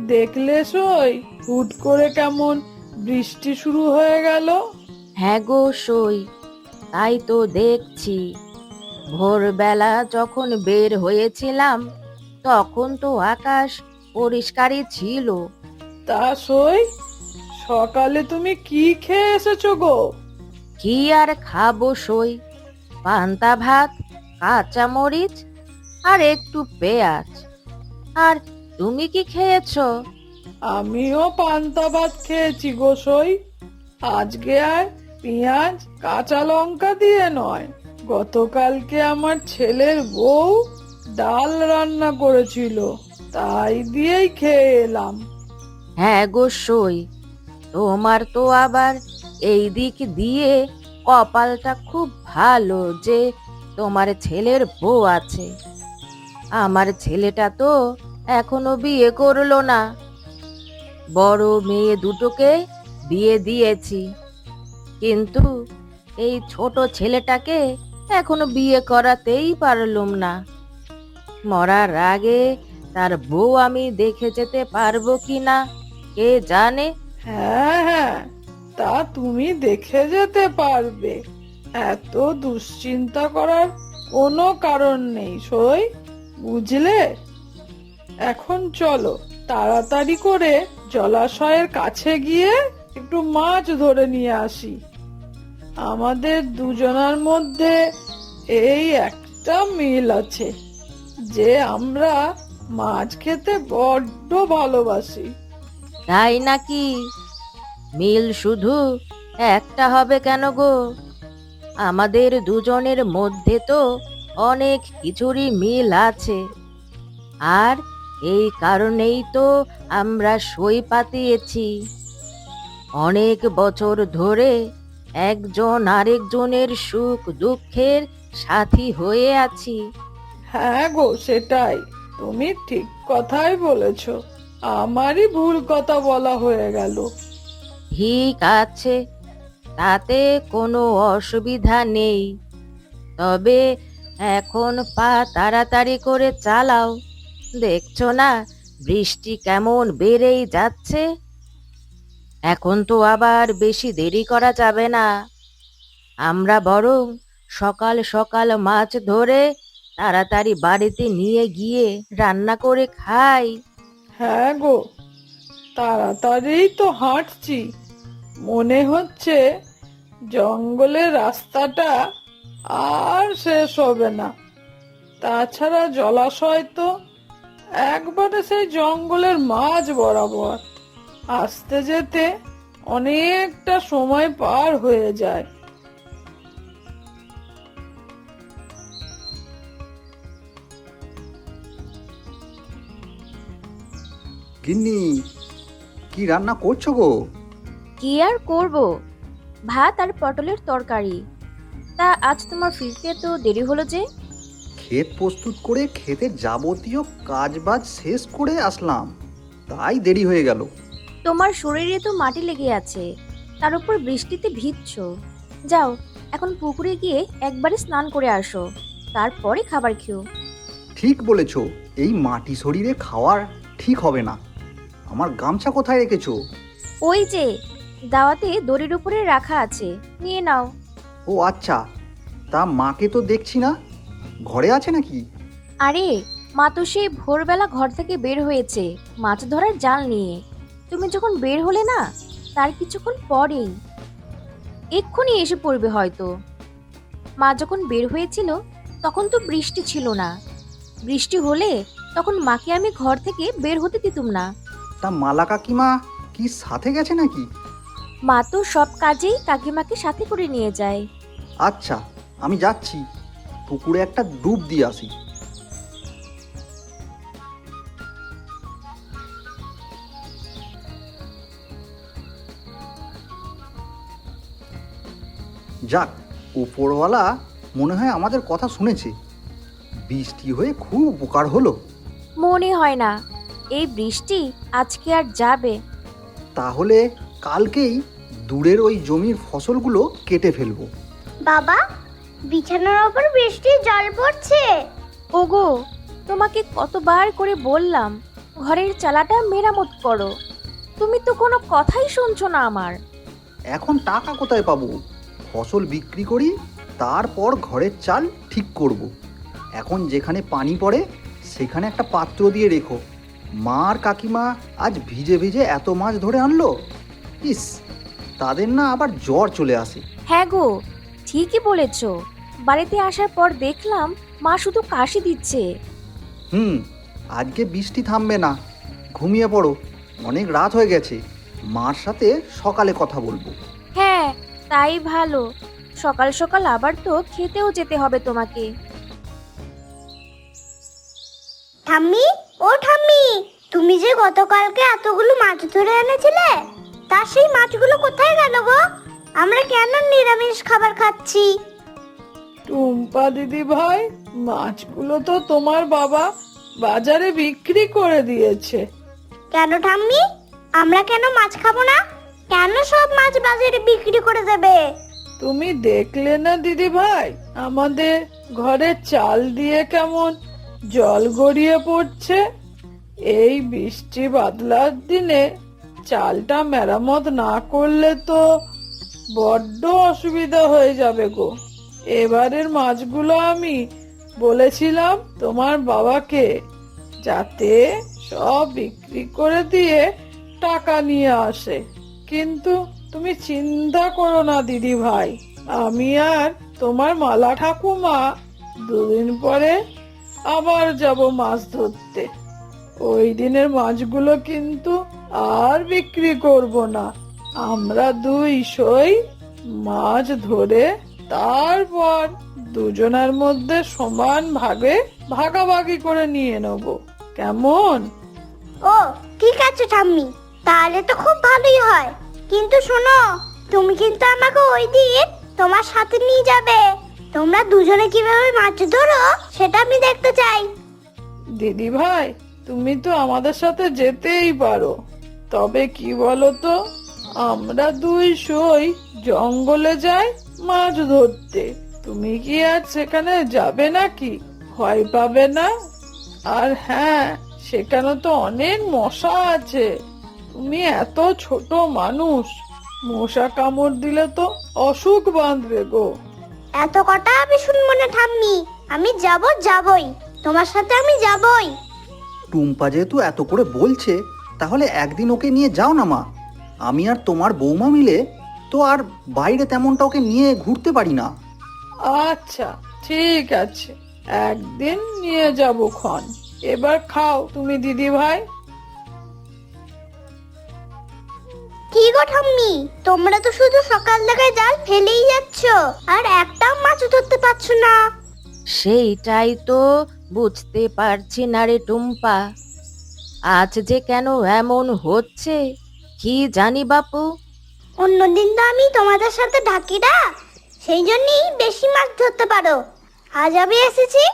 দেখলে সই? হুট করে কেমন বৃষ্টি শুরু হয়ে গেল? হ্যাঁ গো সই তাই তো দেখছি। ভোরবেলা যখন বের হয়েছিলাম তখন তো আকাশ পরিষ্কারই ছিল। তা সই সকালে তুমি কি খেয়ে এসেছ গো? কি আর খাব সই? পান্তা ভাত কাঁচা মরিচ আর একটু পেঁয়াজ। আর তুমি কি খেয়েছো? আমিও পান্তা ভাত খেয়েছি গো সই। আজকে আর পেঁয়াজ কাঁচা লঙ্কা দিয়ে নয়। গতকালকে আমার ছেলের বউ ডাল রান্না করেছিল তাই দিয়েই খেয়ে এলাম। হ্যাঁ গো সই তোমার তো আবার এই দিক দিয়ে কপালটা খুব ভালো যে তোমার ছেলের বউ আছে। আমার ছেলেটা তো এখনও বিয়ে করল না। বড় মেয়ে দুটোকে বিয়ে দিয়েছি। কিন্তু এই ছোট ছেলেটাকে এখনও বিয়ে করাতেই পারলুম না। মরার আগে তার বউ আমি দেখে যেতে পারব কি না কে জানে? হ্যাঁ হ্যাঁ তা তুমি দেখে যেতে পারবে। এত দুশ্চিন্তা করার কোনো কারণ নেই, সই, বুঝলে? এখন চলো, তাড়াতাড়ি করে জলাশয়ের কাছে গিয়ে একটু মাছ ধরে নিয়ে আসি। আমাদের দুজনার মধ্যে এই একটা মিল আছে, যে আমরা মাছ খেতে বড্ড ভালোবাসি। তাই নাকি? মিল শুধু একটা হবে কেন গো? আমাদের দুজনের মধ্যে তো অনেক কিছুরই মিল আছে। আর এই কারণেই তো আমরা সই পাতিয়েছি। অনেক বছর ধরে একজন আরেকজনের সুখ দুঃখের সাথী হয়ে আছি। হ্যাঁ গো সেটাই। তুমি ঠিক কথাই বলেছ। আমারই ভুল কথা বলা হয়ে গেল। ঠিক আছে তাতে কোনো অসুবিধা নেই। তবে এখন পা তাড়াতাড়ি করে চালাও। দেখছ না, বৃষ্টি কেমন বেড়েই যাচ্ছে? এখন তো আবার বেশি দেরি করা যাবে না। আমরা বরং সকাল সকাল মাছ ধরে তাড়াতাড়ি বাড়িতে নিয়ে গিয়ে রান্না করে খাই। হ্যাঁ গো তাড়াতাড়ি তো হাঁটছি। মনে হচ্ছে জঙ্গলের রাস্তাটা আর শেষ হবে না। তাছাড়া জলাশয় তো একবারে সেই জঙ্গলের মাঝ বরাবর। আসতে যেতে অনেকটা সময় পার হয়ে যায়। গিন্নি কি রান্না করছ গো? কি আর করব? ভাত আর পটলের তরকারি। তা আজ তোমার ফিরতে তো দেরি হলো যে? ক্ষেত প্রস্তুত করে ক্ষেতের যাবতীয় কাজবাজ শেষ করে আসলাম। তাই দেরি হয়ে গেল। তোমার শরীরে তো মাটি লেগে আছে। তার উপর বৃষ্টিতে ভিজছো। যাও এখন পুকুরে গিয়ে একবারে স্নান করে আসো। তারপরে খাবার খেও। ঠিক বলেছ এই মাটি শরীরে খাওয়ার ঠিক হবে না। আমার গামছা কোথায় রেখেছো? ওই যে দাওয়াতে দড়ির উপরে রাখা আছে। নিয়ে নাও। ও আচ্ছা তা মাকে তো দেখছি না। ঘরে আছে নাকি? আরে মা তো সেই ভোরবেলা ঘর থেকে বের হয়েছে মাছ ধরার জাল নিয়ে। তুমি যখন বের হলে না তার কিছুক্ষণ পরেই। এক্ষুনি এসে পড়বে হয়তো। মা যখন বের হয়েছিল তখন তো বৃষ্টি ছিল না। বৃষ্টি হলে তখন মাকে আমি ঘর থেকে বের হতে দিতুম না। তা মালা কাকিমা কি সাথে গেছে নাকি? মা তো সব কাজেই কাকিমাকে সাথে করে নিয়ে যায়। আচ্ছা আমি যাচ্ছি। পুকুরে একটা ডুব দিয়ে আসি। যাক উপরওয়ালা মনে হয় আমাদের কথা শুনেছে। বৃষ্টি হয়ে খুব উপকার হলো। মনে হয় না। এই বৃষ্টি আজকে আর যাবে। তাহলে কালকেই দূরের ওই জমির ফসলগুলো কেটে ফেলব। বাবা বিছানার ওপর বৃষ্টির জল পড়ছে। ওগো তোমাকে কতবার করে বললাম ঘরের চালাটা মেরামত করো। তুমি তো কোনো কথাই শুনছো না আমার। এখন টাকা কোথায় পাবো? ফসল বিক্রি করি তারপর ঘরের চাল ঠিক করব। এখন যেখানে পানি পড়ে সেখানে একটা পাত্র দিয়ে রেখো। মার কাকিমা আজ ভিজে ভিজে এত মাছ ধরে আনলো? ইস তাদের না আবার জ্বর চলে আসে। হ্যাঁ গো ঠিকই বলেছ। বাড়িতে আসার পর দেখলাম মা শুধু কাশি দিচ্ছে। হুম আজকে বৃষ্টি থামবে না। ঘুমিয়ে পড়ো অনেক রাত হয়ে গেছে। মার সাথে সকালে কথা বলব। হ্যাঁ তাই ভালো। সকাল সকাল আবার তো খেতেও যেতে হবে তোমাকে। ঠাম্মি ও ঠাম্মি তুমি যে গতকালকে এতগুলো মাছ ধরে এনেছিলে তা সেই মাছগুলো কোথায় গেল গো? আমরা কেন নিরামিষ খাবার খাচ্ছি? টুম্পা দিদি ভাই মাছগুলো তো তোমার বাবা বাজারে বিক্রি করে দিয়েছে। কেন ঠাম্মি? আমরা কেন মাছ খাব না? কেন সব মাছ বাজারে বিক্রি করে দেবে? তুমি দেখলে না দিদি ভাই আমাদের ঘরে চাল দিয়ে কেমন জল গড়িয়ে পড়ছে? এই বৃষ্টি বাদলার দিনে চালটা মেরামত না করলে তো বড্ড অসুবিধা হয়ে যাবে গো। এবারের মাছগুলো আমি বলেছিলাম তোমার বাবাকে, যাতে সব বিক্রি করে দিয়ে টাকা নিয়ে আসে। কিন্তু তুমি চিন্তা করো না, দিদি ভাই। আমি আর তোমার মালা ঠাকুমা দুদিন পরে আবার যাব মাছ ধরতে। ওই দিনের মাছগুলো কিন্তু আর বিক্রি করব না। আমরা দুই সই মাছ ধরে তারপর দুজনের মধ্যে সমান ভাগে ভাগাভাগি করে নিয়ে নেব। কেমন? ও ঠিক আছে ঠাম্মি। তাহলে তো খুব ভালোই হয়। কিন্তু শোনো তুমি কিন্তু আমাকে ওই দিন তোমার সাথে নিয়ে যাবে। তোমরা দুজনে কীভাবে মাছ ধরো সেটা আমি দেখতে চাই। দিদি ভাই তুমি তো আমাদের সাথে যেতেই পারো। তবে কি বলো তো আমরা দুই সই জঙ্গলে যাই মাছ ধরতে। তুমি কি আর সেখানে যাবে নাকি? ভয় পাবে না? আর হ্যাঁ সেখানে তো অনেক মশা আছে। তুমি এত ছোট মানুষ মশা কামড় দিলে তো অসুখ বাঁধবে গো। এত কটা আমি শুনব না ঠাম্মি আমি যাব যাবই। তোমার সাথে আমি যাবই। টুম্পা যেহেতু এত করে বলছে তাহলে একদিন ওকে নিয়ে যাও না মা। আমি আর তোমার বৌমা মিলে তো আর বাইরে তেমনটা ওকে নিয়ে ঘুরতে পারি না। আচ্ছা ঠিক আছে। একদিন নিয়ে যাব খন এবার খাও তুমি দিদি ভাই কি গো ঠাম্মি তোমরা তো শুধু সকাল থেকে জাল ফেলেই যাচ্ছ আর একটাও মাছ ধরতে পারছ না। সেইটাই তো বুঝতে পারছি না রে টুম্পা। আজ যে কেন এমন হচ্ছে কি জানি বাপু। অন্যদিন তো আমি তোমাদের সাথে ঢাকি না। সেই জন্যই বেশি মাছ ধরতে পারো। আজ আমি এসেছি,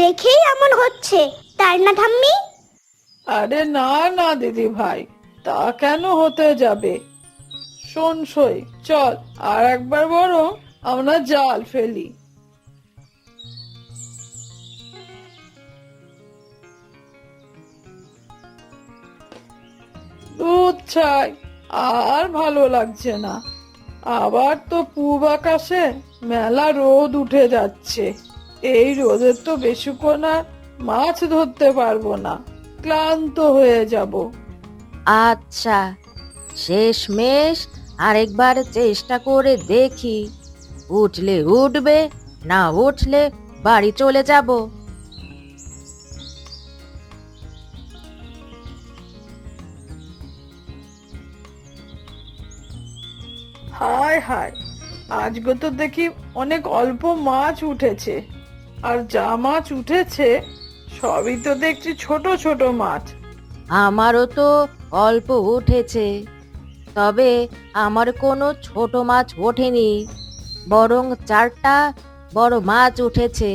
দেখেই এমন হচ্ছে। তাই না, ঠাম্মি? আরে না না, দিদি ভাই, তা কেন হতে যাবে? শোন, সই, চল, আর একবার বরং আমরা জাল ফেলি। দুধ ছাই আর ভালো লাগছে না। আবার তো পূব আকাশে মেলা রোদ উঠে যাচ্ছে। এই রোদের তো বেশিক্ষণ আর মাছ ধরতে পারব না। ক্লান্ত হয়ে যাব। আচ্ছা শেষমেশ আরেকবার চেষ্টা করে দেখি। উঠলে উঠবে, না উঠলে বাড়ি চলে যাব। হায় হায়। আজকে তো দেখি অনেক অল্প মাছ উঠেছে। আর যা মাছ উঠেছে সবই তো দেখছি ছোট ছোট মাছ। আমারও তো অল্প উঠেছে। তবে আমার কোনো ছোট মাছ ওঠেনি বরং চারটা বড় মাছ উঠেছে।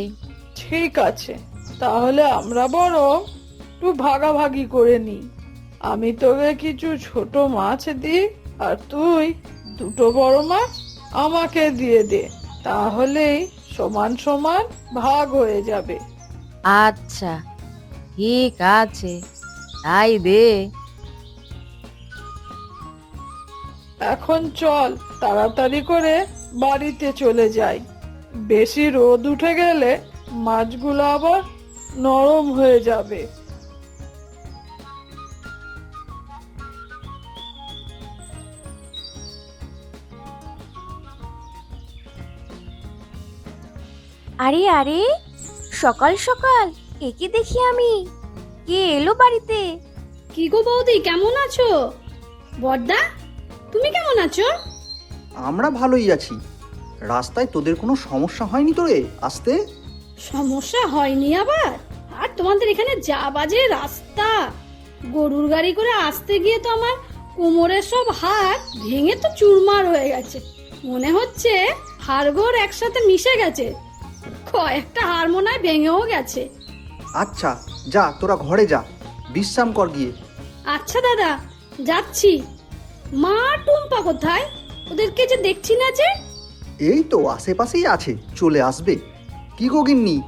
ঠিক আছে তাহলে আমরা বরং একটু ভাগাভাগি করে নিই। আমি তোকে কিছু ছোট মাছ দিই আর তুই দুটো বড় মাছ আমাকে দিয়ে দে তাহলেই সমান সমান ভাগ হয়ে যাবে। আচ্ছা ঠিক আছে তাই দে। এখন চল তাড়াতাড়ি করে বাড়িতে চলে যাই। বেশি রোদ উঠে গেলে মাছগুলো আবার নরম হয়ে যাবে। আরে আরে সকাল সকাল একে দেখি আমি। কে এলো বাড়িতে? কি গো বৌদি কেমন আছো? বড়দা তুমি কেমন আছো? আমরা ভালোই আছি। রাস্তায় তোদের কোনো সমস্যা হয়নি তো রে আসতে। সমস্যা হয়নি আবার? আর তোমাদের এখানে যা বাজে রাস্তা। গরুর গাড়ি করে আসতে গিয়ে তো আমার কোমরের সব হাড় ভেঙে তো চুরমার হয়ে গেছে। মনে হচ্ছে হাড়গোড় একসাথে মিশে গেছে। কয়েকটা হারমোনায় ভেঙেও গেছে। আচ্ছা যা তোরা ঘরে যা। বিশ্রাম কর গিয়ে। আচ্ছা দাদা যাচ্ছি। মা টুম্পা কোথায়? ওদেরকে যে দেখছি না যে? এই তো আশেপাশেই আছে চলে আসবে। কি গো গিন্নি?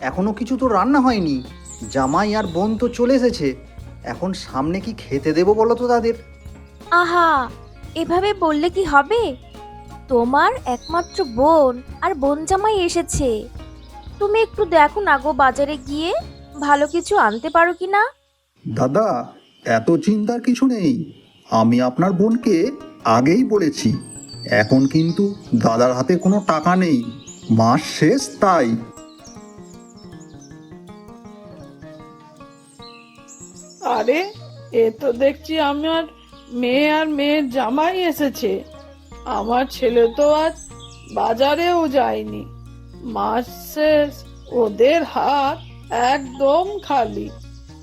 এখনও কিছু তো রান্না হয়নি। জামাই আর বোন তো চলে এসেছে। এখন সামনে কি খেতে দেবো বলো তো তাদের? আহা এভাবে বললে কি হবে? তোমার একমাত্র বোন আর বোন জামাই এসেছে। তুমি একটু দেখো না গো বাজারে গিয়ে। ভালো কিছু আনতে পারো কি না? দাদা এত চিন্তার কিছু নেই। আমি আপনার বোনকে আগেই বলেছি। এখন কিন্তু দাদার হাতে কোনো টাকা নেই। মাস শেষ তাই। আরে এ তো দেখছি আমার মেয়ে আর মেয়ের জামাই এসেছে। আমার ছেলে তো আজ বাজারেও যায়নি। মাস শেষ ওদের হাত একদম খালি।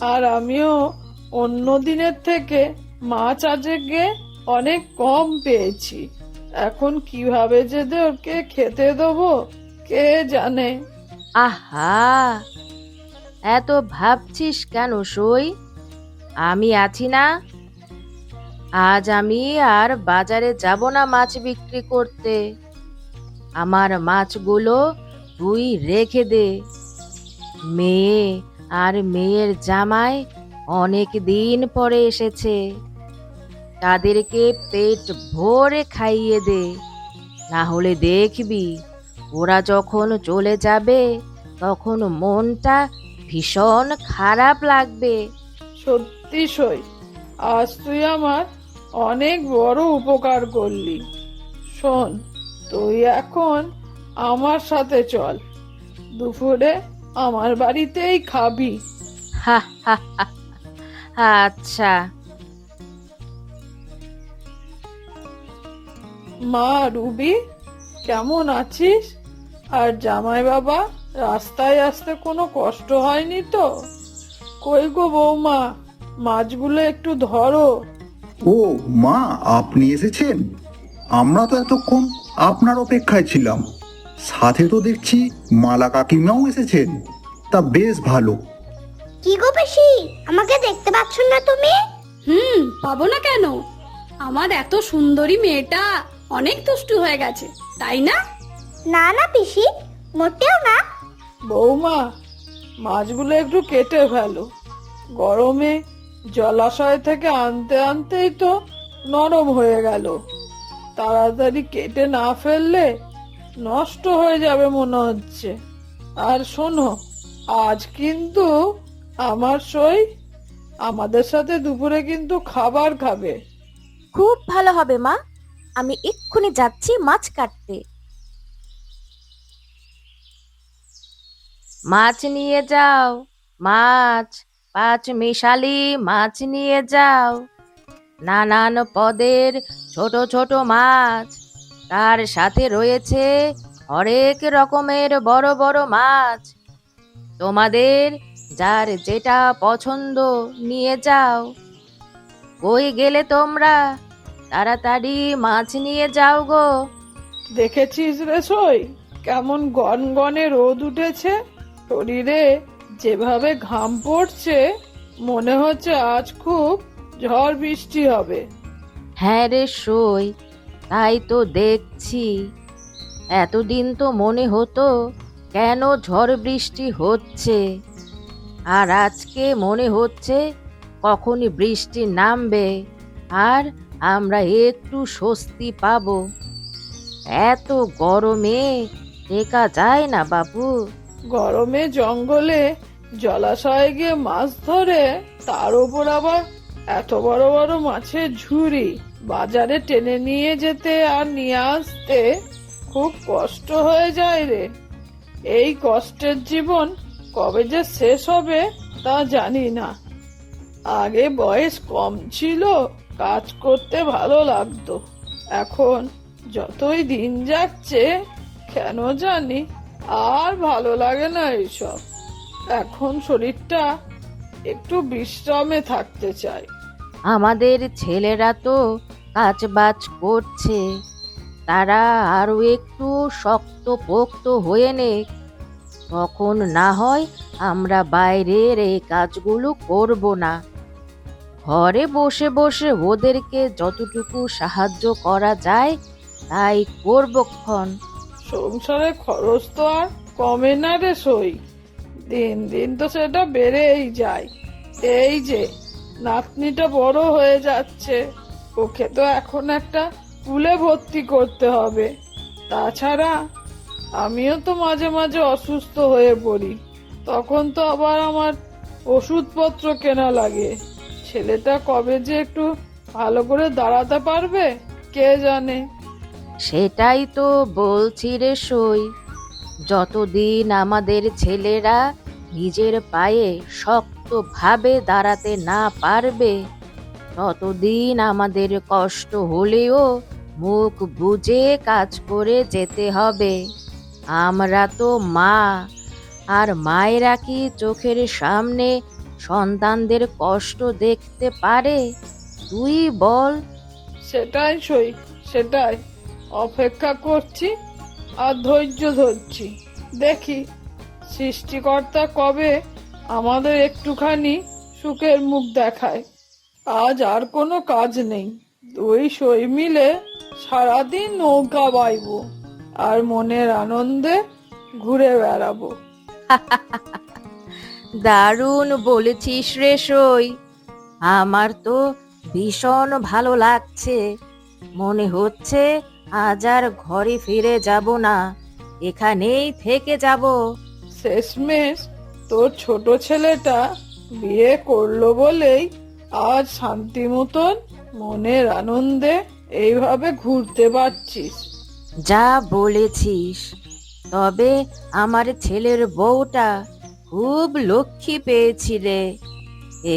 আর আমিও অন্য দিনের থেকে মাছ আজকে অনেক কম পেয়েছি। এখন কীভাবে যে ওকে খেতে দেবো, কে জানে? আহা! এত ভাবছিস কেন সই? আমি আছি না। আজ আমি আর বাজারে যাব না মাছ বিক্রি করতে। আমার মাছগুলো তুই রেখে দে। মেয়ে আর মেয়ের জামাই অনেক দিন পরে এসেছে। তাদেরকে পেট ভরে খাইয়ে দে। না হলে দেখবি ওরা যখন চলে যাবে, তখন মনটা ভীষণ খারাপ লাগবে। সত্যি সই, আজ তুই আমার অনেক বড় উপকার করলি। শোন, তুই এখন আমার সাথে চল। দুপুরে আমার বাড়িতেই খাবি। হা হা হা। আচ্ছা। মা রুবি কেমন আছিস? আর জামাই বাবা রাস্তায় আসতে কোনো কষ্ট হয়নি তো? কই গো বৌমা মাছগুলো একটু ধরো। ও মা আপনি এসেছেন? আমরা তো এতক্ষণ আপনার অপেক্ষায় ছিলাম। সাথে তো দেখছি মালা কাকিমাও এসেছেন। তা বেশ ভালো। কি গো পিসি আমাকে দেখতে পাচ্ছ না তুমি? হুম পাবো না কেন? আমার এত সুন্দরী মেয়েটা অনেক দুষ্টু হয়ে গেছে তাই না? না না পিসি মোটেও না। বৌমা মাছগুলো একটু কেটে ফেলো। গরমে জলাশয় থেকে আনতে আনতেই তো নরম হয়ে গেল। তাড়াতাড়ি কেটে না ফেললে নষ্ট হয়ে যাবে মনে হচ্ছে। আর শোনো আজ কিন্তু আমার সই আমাদের সাথে দুপুরে কিন্তু খাবার খাবে। খুব ভালো হবে মা। আমি এক্ষুনি যাচ্ছি মাছ কাটতে। মাছ নিয়ে যাও মাছ পাঁচ মিশালি মাছ নিয়ে যাও। নানান পদের ছোট ছোট মাছ তার সাথে রয়েছে হরেক রকমের বড় বড় মাছ। তোমাদের যার যেটা পছন্দ নিয়ে যাও। কই গেলে তোমরা? তাড়াতাড়ি মাছ নিয়ে যাও গো। দেখেছিস রে সই? কেমন গনগনে রোদ উঠেছে। শরীরে যেভাবে ঘাম পড়ছে মনে হচ্ছে আজ খুব ঝড় বৃষ্টি হবে। হ্যাঁ রে সই তাই তো দেখছি। এতদিন তো মনে হতো কেন ঝড় বৃষ্টি হচ্ছে। আর আজকে মনে হচ্ছে কখনই বৃষ্টি নামবে। আর আমরা একটু স্বস্তি পাবো। এত গরমে টেকা যায় না বাবু গরমে জঙ্গলে জলাশয়ে গিয়ে মাছ ধরে, তার উপর আবার এত বড় বড় মাছের ঝুড়ি। বাজারে টেনে নিয়ে যেতে আর নিয়ে আসতে খুব কষ্ট হয়ে যায় রে। এই কষ্টের জীবন কবে যে শেষ হবে তা জানি না। আগে বয়স কম ছিল, কাজ করতে ভালো লাগতো। এখন যতই দিন যাচ্ছে, কেন জানি আর ভালো লাগে না এইসব। এখন শরীরটা একটু বিশ্রামে থাকতে চাই। আমাদের ছেলেরা তো কাজ বাজ করছে। তারা আরও একটু শক্ত পোক্ত হয়ে নে তখন না হয় আমরা বাইরের এই কাজগুলো করব না। ঘরে বসে বসে ওদেরকে যতটুকু সাহায্য করা যায়, তাই করবক্ষণ সংসারে খরচ তো আর কমে না রে সই। দিন দিন তো সেটা বেড়েই যায়। এই যে, নাতনিটা বড় হয়ে যাচ্ছে। ওকে তো এখন একটা স্কুলে ভর্তি করতে হবে। তাছাড়া আমিও তো মাঝে মাঝে অসুস্থ হয়ে পড়ি। তখন তো আবার আমার ওষুধপত্র কেনা লাগে। ছেলেটা কবে যে একটু ভালো করে দাঁড়াতে পারবে, কে জানে? সেটাই তো বলছি রে সই। যতদিন আমাদের ছেলেরা নিজের পায়ে শক্তভাবে দাঁড়াতে না পারবে ততদিন আমাদের কষ্ট হলেও মুখ বুঝে কাজ করে যেতে হবে। আমরা তো মা, আর মায়েরা কি চোখের সামনে সন্তানদের কষ্ট দেখতে পারে? তুই বল। সেটাই সই, সেটাই। অপেক্ষা করছি আর ধৈর্য ধরছি। দেখি সৃষ্টিকর্তা কবে আমাদের একটুখানি সুখের মুখ দেখায়। আজ আর কোনো কাজ নেই। দুই সই মিলে সারাদিন নৌকা বাইবো আর মনের আনন্দে ঘুরে বেড়াবো। দারুণ বলেছিস রে সই। আমার তো ভীষণ ভালো লাগছে। মনে হচ্ছে আজ আর ঘরে ফিরে যাব না। এখানেই থেকে যাব। শেষমেশ তোর ছোট ছেলেটা বিয়ে করল বলেই আজ শান্তি মতন, মনের আনন্দে এইভাবে ঘুরতে পারছিস। যা বলেছিস, তবে আমার ছেলের বউটা খুব লক্ষ্মী পেয়েছি রে।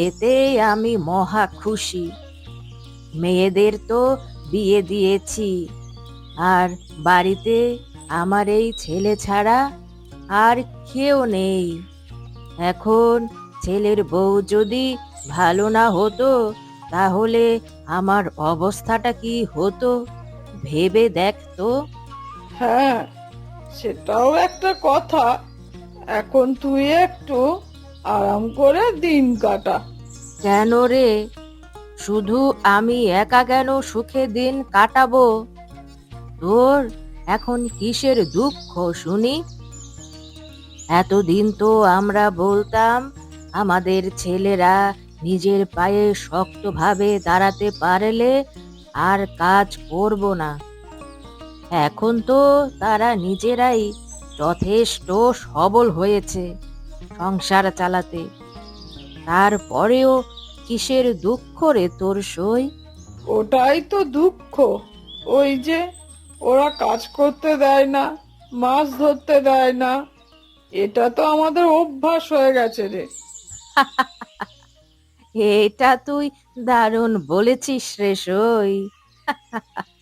এতে আমি মহা খুশি। মেয়েদের তো বিয়ে দিয়েছি, আর বাড়িতে আমার এই ছেলে ছাড়া আর কেউ নেই। এখন ছেলের বউ যদি ভালো না হতো তাহলে আমার অবস্থাটা কি হতো? ভেবে দেখ তো। হ্যাঁ সেটাও একটা কথা। এখন তুই একটু আরাম করে দিন কাটা। কেন রে? শুধু আমি একা কেন সুখে দিন কাটাবো? তোর এখন কিসের দুঃখ শুনি? এতদিন তো আমরা বলতাম আমাদের ছেলেরা নিজের পায়ে শক্তভাবে দাঁড়াতে পারলে আর কাজ করব না। এখন তো তারা নিজেরাই যথেষ্ট সবল হয়েছে সংসার চালাতে। তারপরেও কিসের দুঃখ রে তোর সই? ওটাই তো দুঃখ। ওই যে ওরা কাজ করতে দেয় না, মাছ ধরতে দেয় না, এটা তো আমাদের অভ্যাস হয়ে গেছে রে। এটা তুই দারুণ বলেছিস রে সই।